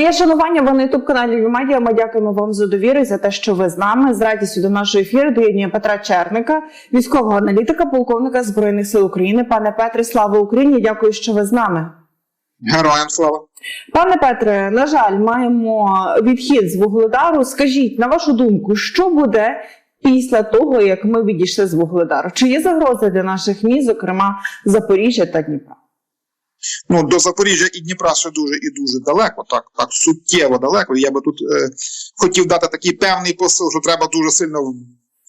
Моє шанування ви на ютуб каналі Медіа. Ми дякуємо вам за довіру і за те, що ви з нами. З радістю до нашої ефіру доєднує Петра Черника, військового аналітика, полковника збройних сил України. Пане Петре, слава Україні! Дякую, що ви з нами. Героям слава. Пане Петре, на жаль, маємо відхід з Вугледару. Скажіть, на вашу думку, що буде після того, як ми відійшли з Вугледару? Чи є загрози для наших міст, зокрема Запоріжжя та Дніпра? Ну до Запоріжжя і Дніпра ще дуже і дуже далеко, так так суттєво далеко. Я би тут е, хотів дати такий певний посил, що треба дуже сильно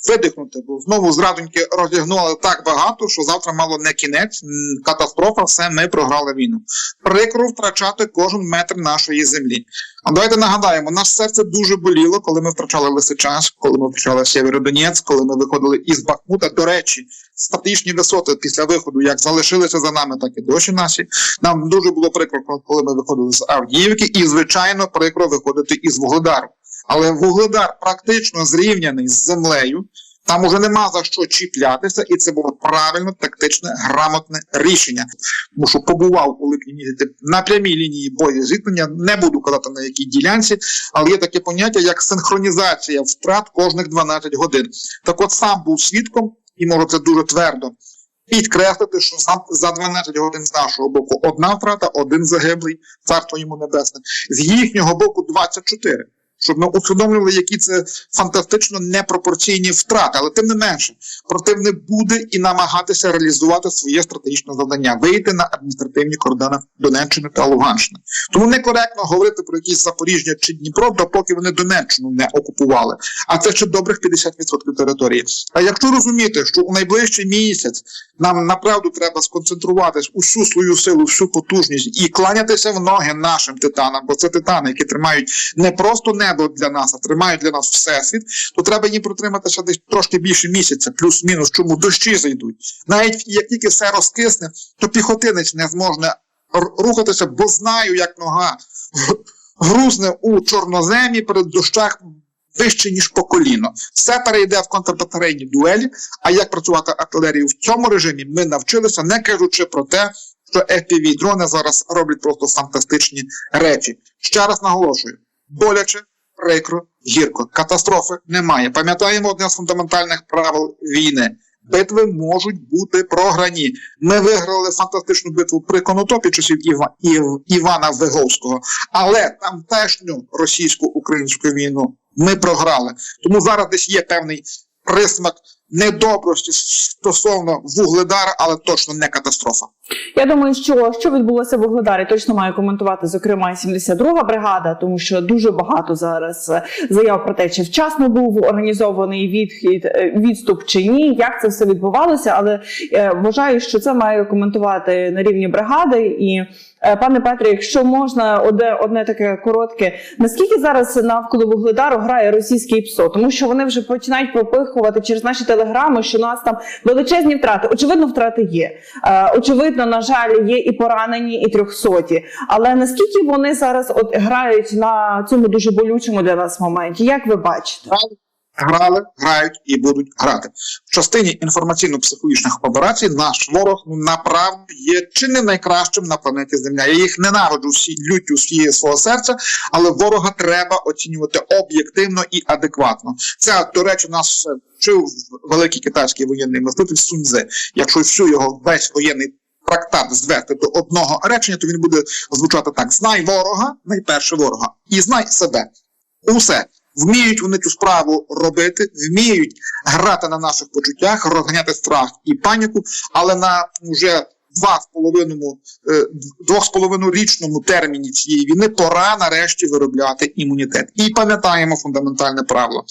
видихнути, бо знову зрадоньки розігнули так багато, що завтра мало не кінець, катастрофа, все ми програли війну. Прикро втрачати кожен метр нашої землі. А давайте нагадаємо, наше серце дуже боліло, коли ми втрачали Лисичанськ, коли ми втрачали Сєвєродонецьк, коли ми виходили із Бахмута. До речі, статичні висоти після виходу як залишилися за нами, так і досі наші. Нам дуже було прикро, коли ми виходили з Авдіївки, і звичайно прикро виходити із Вугледару. Але Вугледар практично зрівняний з землею. Там уже нема за що чіплятися, і це було правильно, тактичне, грамотне рішення. Тому що побував у липні місяці на прямій лінії бою зіткнення. Не буду казати на якій ділянці, але є таке поняття як синхронізація втрат кожних 12 годин. Так от сам був свідком, і можу це дуже твердо підкреслити, що сам за 12 годин з нашого боку одна втрата, один загиблий, царство йому небесне. З їхнього боку 24. Щоб ми усвідомлювали, які це фантастично непропорційні втрати, але тим не менше, противник буде і намагатися реалізувати своє стратегічне завдання вийти на адміністративні кордони Донеччини та Луганщини. Тому некоректно говорити про якісь Запоріжжя чи Дніпро, допоки вони Донеччину не окупували. А це ще добрих 50% території. А якщо розуміти, що у найближчий місяць нам направду треба сконцентруватись усю свою силу, всю потужність і кланятися в ноги нашим титанам, бо це титани, які тримають не просто небо для нас, а тримають для нас всесвіт, то треба їм протриматися десь трошки більше місяця, плюс-мінус, чому дощі зайдуть. Навіть як тільки все розкисне, то піхотинець не зможе рухатися, бо знаю, як нога грузне у чорноземі перед дощах вище, ніж по коліно. Все перейде в контрбатарейні дуелі. А як працювати артилерією в цьому режимі, ми навчилися, не кажучи про те, що fpv дрони зараз роблять просто фантастичні речі. Ще раз наголошую: боляче, прикро, гірко. Катастрофи немає. Пам'ятаємо одне з фундаментальних правил війни. Битви можуть бути програні. Ми виграли фантастичну битву при Конотопі часів Іва, Ів, Івана Виговського, але тамтешню російсько-українську війну ми програли. Тому зараз десь є певний присмак недобрості стосовно вугледара, але точно не катастрофа. Я думаю, що що відбулося в Вугледарі, точно має коментувати зокрема 72-га бригада, тому що дуже багато зараз е, заяв про те, чи вчасно був організований відхід, е, відступ чи ні, як це все відбувалося. Але е, вважаю, що це має коментувати на рівні бригади. І пане Петре, якщо можна, одне одне таке коротке, наскільки зараз навколо Вугледару грає російський ПСО, тому що вони вже починають пропихувати через наші телеграми, що у нас там величезні втрати. Очевидно, втрати є. Е, очевидно, на жаль, є і поранені, і трьохсоті. Але наскільки вони зараз от грають на цьому дуже болючому для нас моменті? Як ви бачите? Грали, грають і будуть грати. В частині інформаційно-психологічних операцій наш ворог ну, направду є чи не найкращим на планеті Земля. Я їх ненавиджу всі люттю всієї свого серця, але ворога треба оцінювати об'єктивно і адекватно. Це, до речі, нас вчив великий китайський воєнний мислитель Суньзе. Якщо всю його весь воєнний трактат звести до одного речення, то він буде звучати так: знай ворога, найперше ворога, і знай себе. Усе. Вміють вони цю справу робити, вміють грати на наших почуттях, розганяти страх і паніку, але на вже два з половиною е, двох з половиною річному терміні цієї війни пора нарешті виробляти імунітет. І пам'ятаємо фундаментальне правило.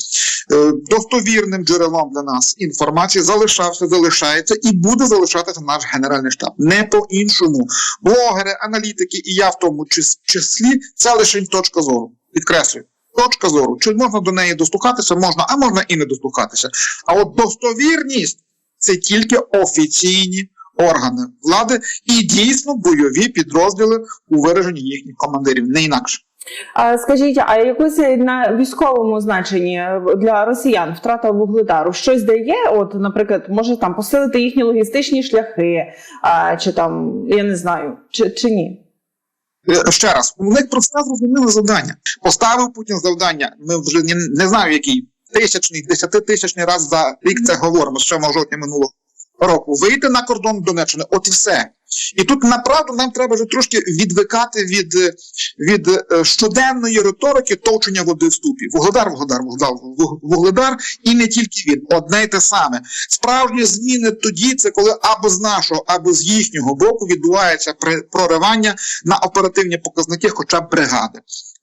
Е, Достовірним джерелом для нас інформації залишався, залишається і буде залишатися наш генеральний штаб. Не по-іншому. Блогери, аналітики і я в тому числі це лише точка зору. Підкреслюю. Точка зору. Чи можна до неї дослухатися? Можна, а можна і не дослухатися. А от достовірність це тільки офіційні органи влади і дійсно бойові підрозділи у вираженні їхніх командирів, не інакше. А скажіть, а якось на військовому значенні для росіян втрата вугледару щось дає? От, наприклад, може там посилити їхні логістичні шляхи, а, чи там я не знаю, чи, чи ні? Е, Ще раз, у них зрозуміли завдання. Поставив Путін завдання. Ми вже не, не знаю, який тисячний, десятитисячний раз за рік це говоримо що в жовтні минулого року. Вийти на кордон Донеччини, от і все. І тут направду нам треба вже трошки відвикати від, від е, щоденної риторики товчення води в ступі. Вугледар, вугледар, вугледар, вугледар, і не тільки він, одне й те саме. Справжні зміни тоді це коли або з нашого, або з їхнього боку відбувається проривання на оперативні показники, хоча б бригади.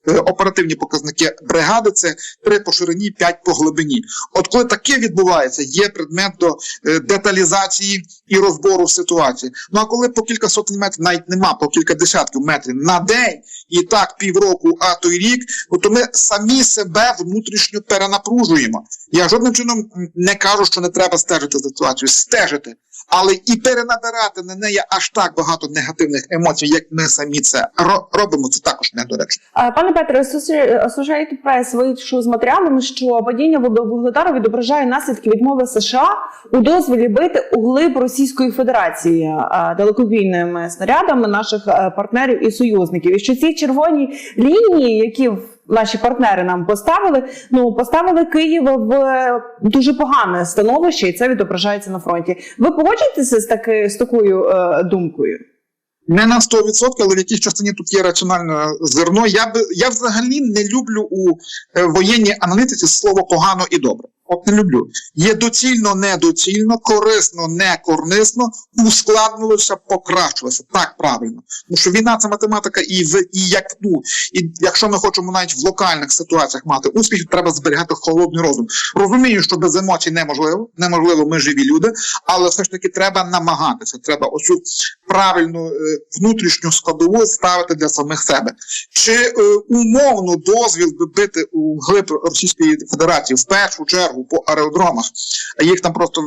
Е, Оперативні показники бригади це 3 по ширині, 5 по глибині. От коли таке відбувається, є предмет до е, деталізації і розбору ситуації. Ну а коли по кілька сотень метрів, навіть нема, по кілька десятків метрів на день, і так півроку, а то й рік, ну, то ми самі себе внутрішньо перенапружуємо. Я жодним чином не кажу, що не треба стежити за ситуацією, стежити. Але і перенабирати на неї аж так багато негативних емоцій, як ми самі це робимо, це також недоречно. Пане Петре, Associated Press вийшов з матеріалами, що падіння вугледару відображає наслідки відмови США у дозволі бити у глиб Російської Федерації далекобійними снарядами наших е, партнерів і союзників. І що ці червоні лінії, які в- наші партнери нам поставили, ну поставили Київ в е, дуже погане становище, і це відображається на фронті. Ви погоджуєтеся з таки з такою е, думкою? Не на 100%, але в якійсь частині тут є раціональне зерно. Я б я взагалі не люблю у е, воєнній аналітиці слово погано і добре. От не люблю. Є доцільно, недоцільно, корисно, не корнисно, ускладнилося, покращилося. Так правильно. Тому що війна це математика, і в і як ну, і якщо ми хочемо навіть в локальних ситуаціях мати успіх, треба зберігати холодний розум. Розумію, що без емоцій неможливо, неможливо, ми живі люди, але все ж таки треба намагатися. Треба оцю правильну е, внутрішню складову ставити для самих себе. Чи е, умовно дозвіл би бити у глиб Російської Федерації в першу чергу по аеродромах, їх там просто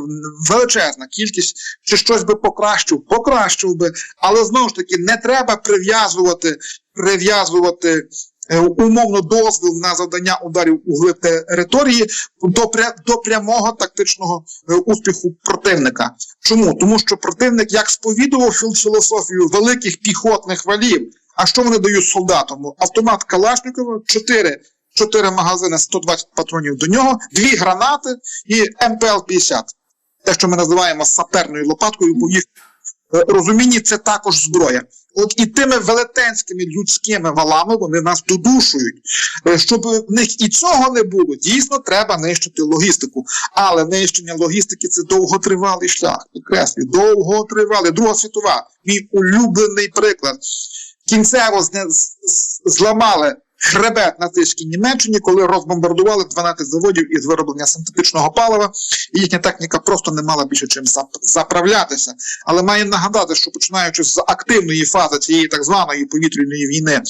величезна кількість, чи щось би покращив, покращив би, але знову ж таки не треба прив'язувати, прив'язувати. е, Умовно дозвіл на завдання ударів у глиб території до, до прямого тактичного е, успіху противника. Чому? Тому що противник як сповідував філософію великих піхотних валів. А що вони дають солдатам? Автомат Калашникова, 4, 4 магазини, 120 патронів до нього, дві гранати і МПЛ-50. Те, що ми називаємо саперною лопаткою, бо їх е, розумінні це також зброя. От і тими велетенськими людськими валами вони нас додушують. Е, Щоб в них і цього не було, дійсно треба нищити логістику. Але нищення логістики це довготривалий шлях. Підкреслюю, довготривалий. Друга світова, мій улюблений приклад. Кінцево зламали хребет нацистській Німеччині, коли розбомбардували 12 заводів із вироблення синтетичного палива, і їхня техніка просто не мала більше чим заправлятися. Але маю нагадати, що починаючи з активної фази цієї так званої повітряної війни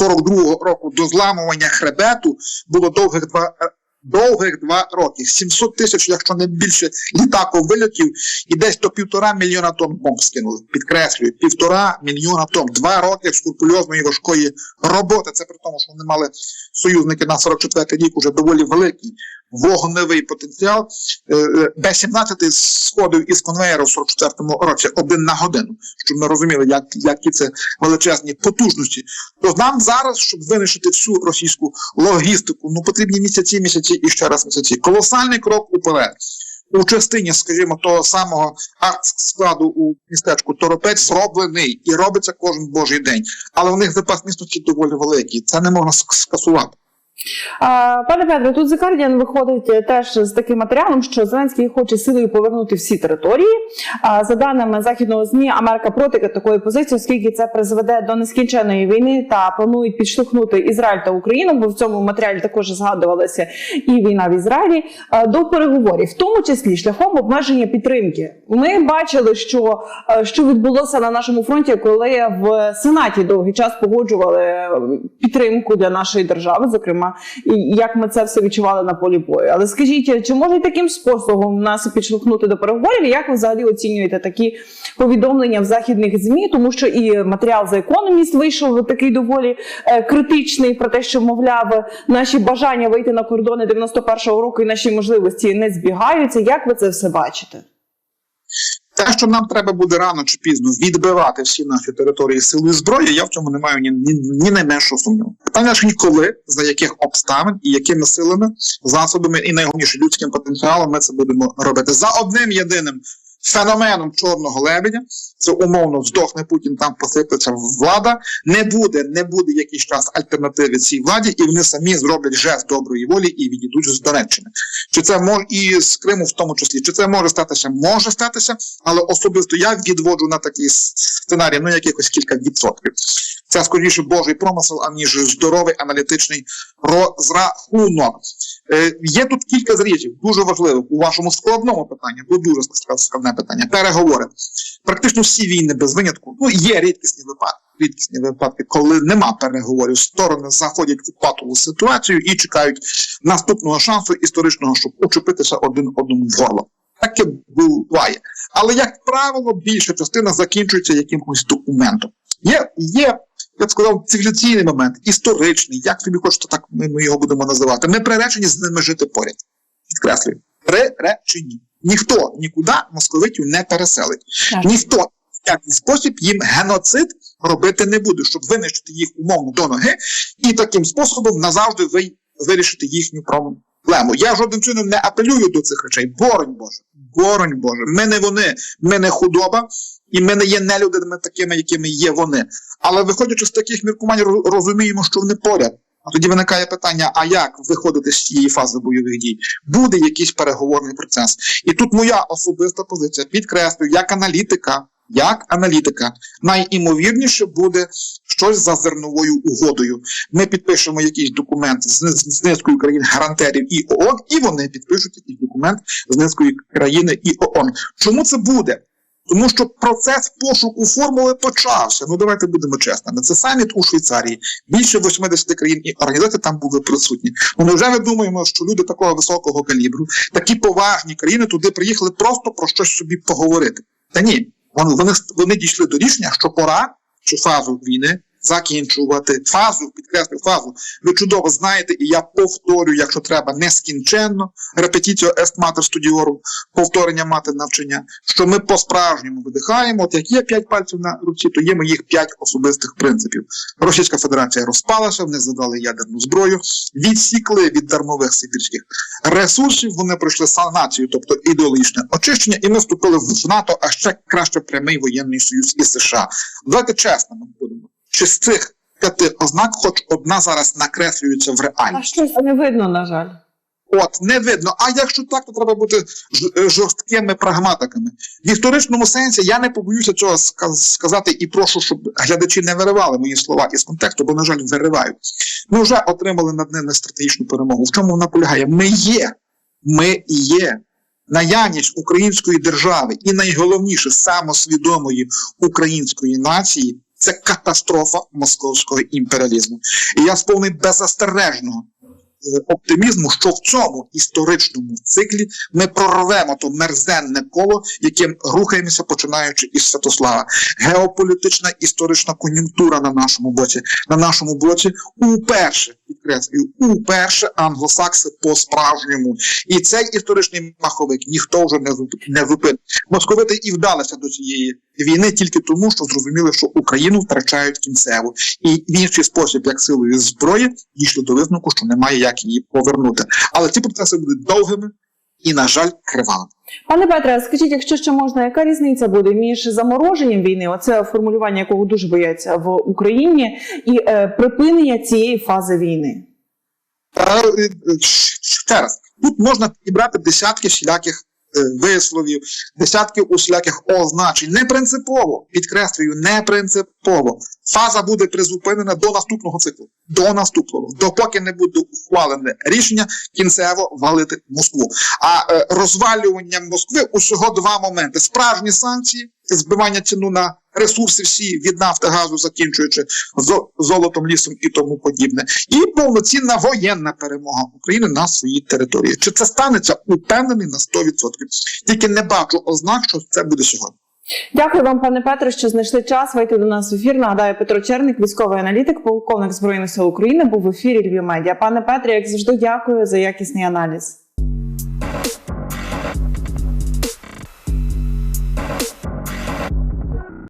42-го року до зламування хребету було довгих два. Довгих два роки, 700 тисяч, якщо не більше літаків вильотів, і десь до півтора мільйона тонн бомб скинули. Підкреслюю, півтора мільйона тонн. Два роки скрупульозної важкої роботи. Це при тому, що вони мали союзники на 44-й рік уже доволі великий вогневий потенціал. Е, е, Б-17 сходив із конвеєра в 44-му році один на годину, щоб ми розуміли, як, які це величезні потужності. То нам зараз, щоб винищити всю російську логістику, ну потрібні місяці, місяці і ще раз місяці. Колосальний крок уперед. У частині, скажімо, того самого складу у містечку Торопець зроблений і робиться кожен божий день. Але у них запас міцності доволі великий. Це не можна скасувати. Пане Петре, тут The Guardian виходить е, теж з таким матеріалом, що Зеленський хоче силою повернути всі території. За даними західного змі, Америка проти такої позиції, оскільки це призведе до нескінченої війни та планують підштовхнути Ізраїль та Україну, бо в цьому матеріалі також згадувалася і війна в Ізраїлі до переговорів, в тому числі шляхом обмеження підтримки. Ми бачили, що, е, що відбулося на нашому фронті, коли в Сенаті довгий час погоджували е, підтримку для нашої держави, зокрема і як ми це все відчували на полі бою. Але скажіть, чи може таким способом нас підштовхнути до переговорів? Як ви взагалі оцінюєте такі повідомлення в західних змі? Тому що і матеріал за економіст вийшов такий доволі е, критичний про те, що мовляв, наші бажання вийти на кордони 91-го року і наші можливості не збігаються. Як ви це все бачите? Те, що нам треба буде рано чи пізно відбивати всі наші території сили зброї, я в цьому не маю ні, ні, ні найменшого сумніву. Питання ж ніколи, за яких обставин і якими силами, засобами і найголовніше людським потенціалом ми це будемо робити за одним єдиним феноменом чорного лебедя. Це умовно здохне Путін, там посиплеться влада. Не буде, не буде якийсь час альтернативи цій владі, і вони самі зроблять жест доброї волі і відійдуть з Донеччини. Чи це може і з Криму, в тому числі, чи це може статися? Може статися, але особисто я відводжу на такий сценарій, ну якихось кілька відсотків. Це скоріше Божий промисел, аніж здоровий аналітичний розрахунок. Е, є тут кілька зрізів, дуже важливих у вашому складному питанні, бо дуже складне питання. Переговори. Практично всі війни без винятку. Ну є рідкісні випадки. Рідкісні випадки, коли нема переговорів, сторони заходять у патову ситуацію і чекають наступного шансу історичного, щоб учепитися один одному в горло. Таке буває. Але, як правило, більша частина закінчується якимось документом. Є, є, я б сказав, цивілізаційний момент, історичний, як собі хочете, так ми, ми його будемо називати. Ми приречені з ними жити поряд. Підкреслюю. Приречені. Ніхто нікуди московитів не переселить. Так. Ніхто в який спосіб їм геноцид робити не буде, щоб винищити їх умовно до ноги і таким способом назавжди ви, вирішити їхню проблему. Я жодним чином не апелюю до цих речей. Боронь Боже, боронь Боже. Ми не вони, ми не худоба, і ми не є нелюдами такими, якими є вони. Але виходячи з таких міркувань, розуміємо, що вони поряд. А тоді виникає питання: а як виходити з цієї фази бойових дій? Буде якийсь переговорний процес. І тут моя особиста позиція підкреслюю, як аналітика, як аналітика, найімовірніше буде щось за зерновою угодою. Ми підпишемо якийсь документ з, з, низкою країн гарантерів і ООН, і вони підпишуть якийсь документ з низкої країни і ООН. Чому це буде? Тому що процес пошуку формули почався. Ну давайте будемо чесними. Це саміт у Швейцарії. Більше 80 країн і організацій там були присутні. Ну невже ми думаємо, що люди такого високого калібру, такі поважні країни туди приїхали просто про щось собі поговорити? Та ні, вони, вони, дійшли до рішення, що пора цю фазу війни закінчувати. Фазу, підкреслю фазу. Ви чудово знаєте, і я повторю, якщо треба, нескінченно. Репетицію ест матер студіору, повторення мати навчання, що ми по-справжньому видихаємо. От як є п'ять пальців на руці, то є моїх п'ять особистих принципів. Російська Федерація розпалася, вони задали ядерну зброю, відсікли від дармових сибірських ресурсів. Вони пройшли санацію, тобто ідеологічне очищення, і ми вступили в НАТО, а ще краще прямий воєнний союз із США. Давайте чесно ми будемо. Чи з цих п'яти ознак, хоч одна зараз накреслюється в А реальність? щось не видно, на жаль. От не видно. А якщо так, то треба бути е, жорсткими прагматиками. В історичному сенсі я не побоюся цього сказати і прошу, щоб глядачі не виривали мої слова із контексту, бо, на жаль, виривають. Ми вже отримали над ними стратегічну перемогу. В чому вона полягає? Ми є. Ми є. Наявність української держави і найголовніше самосвідомої української нації це катастрофа московського імперіалізму. І я сповний беззастережного е, оптимізму, що в цьому історичному циклі ми прорвемо то мерзенне коло, яким рухаємося, починаючи із Святослава. Геополітична історична кон'юнктура на нашому боці, на нашому боці уперше підкреслюю, уперше англосакси по справжньому. І цей історичний маховик ніхто вже не зупинить. Московити і вдалися до цієї війни тільки тому, що зрозуміли, що Україну втрачають кінцево, і в інший спосіб, як силою зброї, дійшли до висновку, що немає як її повернути. Але ці процеси будуть довгими і, на жаль, кривавими. Пане Петре, скажіть, якщо ще можна, яка різниця буде між замороженням війни, оце формулювання якого дуже бояться в Україні, і е, припинення цієї фази війни? Та, е, е, ще раз, тут можна підібрати десятки всіляких висловів, десятки усіляких означень. Не принципово, підкреслюю, не принципово. Фаза буде призупинена до наступного циклу. До наступного, допоки не буде ухвалене рішення кінцево валити Москву. А е, розвалювання Москви усього два моменти: справжні санкції, збивання ціну на ресурси всі від нафти, газу, закінчуючи зо- золотом, лісом і тому подібне, і повноцінна воєнна перемога України на своїй території. Чи це станеться? Упевнений на 100%. Тільки не бачу ознак, що це буде сьогодні. Дякую вам, пане Петре, що знайшли час вийти до нас в ефір. Нагадаю, Петро Черник, військовий аналітик, полковник збройних сил України, був в ефірі Львів Медіа. Пане Петре, як завжди, дякую за якісний аналіз.